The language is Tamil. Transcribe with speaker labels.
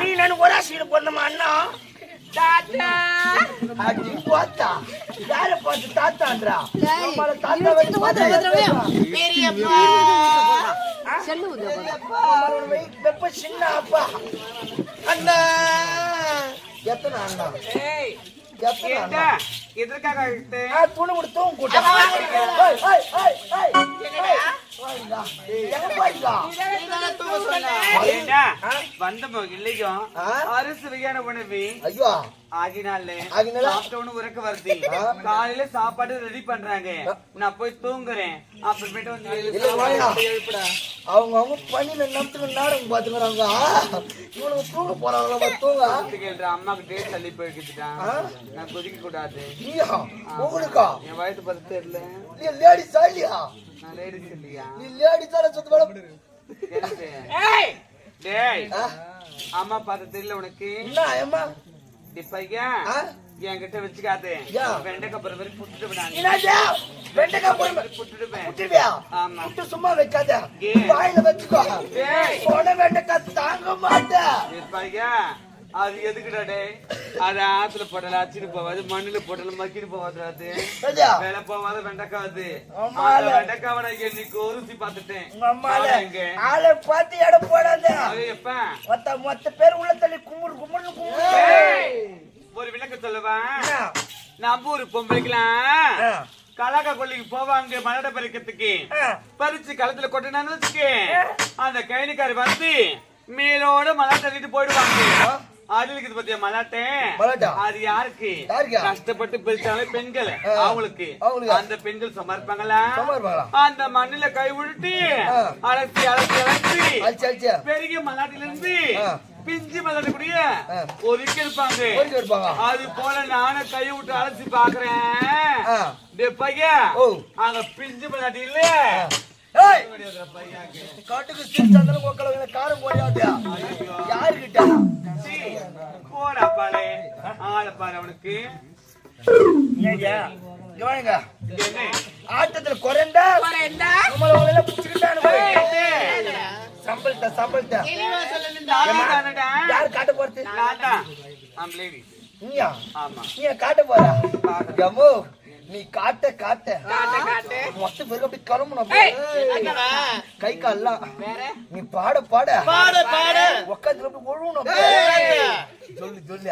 Speaker 1: நீ யார்
Speaker 2: உதவி.
Speaker 1: பேசுவா?
Speaker 3: வந்த இல்லையும்.
Speaker 1: ஆ?
Speaker 3: அரசு விஞ்ஞான உணவு.
Speaker 1: ஐயோ.
Speaker 3: ஆகினால? சாப்பிட்டவனு உறக்க வருது. காலையில சாப்பாடு ரெடி பண்றாங்க. நான் போய் தூங்குறேன். அப்புறமேட்டு வந்து
Speaker 1: அவங்க அவங்க பணியில நம்பத்துக்கு நாடகம் பாத்துக்கிறாங்க இவனுக்கு தூங்க போறாங்களா தூங்க.
Speaker 3: டேட் தள்ளி போயிருக்குதுட்டான்
Speaker 1: ஆ?
Speaker 3: நான் கொதிக்க கூடாது
Speaker 1: நீயா? உங்களுக்கா?
Speaker 3: என் வயசு பார்த்து தெரியல.
Speaker 1: லேடிஸா
Speaker 3: நான் லேடிஸ் இல்லையா
Speaker 1: நீ லேடிஸால சுத்த வேலை
Speaker 3: எனக்கு டேய் அம்மா பார்த்து தெரியல உனக்கு.
Speaker 1: என்ன ஏம்மா?
Speaker 3: இப்பையா
Speaker 1: ஆ?
Speaker 3: என்கிட்ட வச்சுக்காது. வெண்டைக்காய்
Speaker 1: வெண்டைக்காய் போய்.
Speaker 3: புட்டுடுவேன்
Speaker 1: விட்டுருவியா
Speaker 3: ஆமா.
Speaker 1: விட்டு சும்மா வைக்காத.
Speaker 3: ஏன்?
Speaker 1: வாயில வச்சுக்கோ.
Speaker 3: ஏய்.
Speaker 1: சொன்ன வெண்டைக்காய் தாங்க மாட்டேன்.
Speaker 3: இப்பையா அது எதுக்குடா டேய்? அது ஆத்துல போடல அச்சிட்டு போவாது மண்ணுல போடல மக்கிட்டு போவாது வேலை போவாத. அந்த வெண்டைக்காவை இன்னைக்கு ஒருத்தி பார்த்துட்டேன்?
Speaker 1: ஆளை பார்த்து எடை போடாத.
Speaker 3: எப்ப?
Speaker 1: மொத்த மொத்த பேர் உள்ள தள்ளி கும்பிடு கும்பிடு
Speaker 3: ஏய், ஒரு விளக்க சொல்லவா? நம்ம ஒரு பொம்பளைக்கலாம்
Speaker 1: ஆ.
Speaker 3: கலாக்கா கொல்லிக்கு போவாங்க மலட பறிக்கிறதுக்கு. பறிச்சு களத்துல கொட்டினான்னு அந்த கைனிக்காரி வந்து மேலோட மலாட்டை தள்ளிட்டு போயிடுவாங்க. இருக்குது பத்தியா மலாட்டை? அது யாருக்கு? கஷ்டப்பட்டு பிரிச்சாலே பெண்கள். அவங்களுக்கு. அந்த பெண்கள் சமர்ப்பாங்களா? அந்த மண்ணுல கை
Speaker 1: ஆ.
Speaker 3: அலசி அலசி அலசி. பெரிய மலாட்டில இருந்து. பிஞ்சு மலாட்டு கூடிய
Speaker 1: ஆ.
Speaker 3: ஒதுக்கி இருப்பாங்க அது போல நானும் கை விட்டு அலசி பாக்குறேன். அங்க பிஞ்சு மலாட்டி இல்ல
Speaker 1: காட்டுக்கு சிரிச்சாந்தாலும் உக்கல
Speaker 3: அவனுக்கு.
Speaker 1: ஆட்டத்துல குறைந்தா நம்மள உள்ள புடிச்சுக்கிட்டானு சம்பளத்தை சம்பளத்தை. யார் காட்ட போறது? நீ காட்ட போறா? எம்மோ நீ காட்ட காட்ட. மொத்த பேருக்கு அப்படி கிளம்பணும் கை கால்லாம். நீ பாட பாட. பாட பாட. உட்காந்து அப்படி ஒழுகணும் જોલી જોલી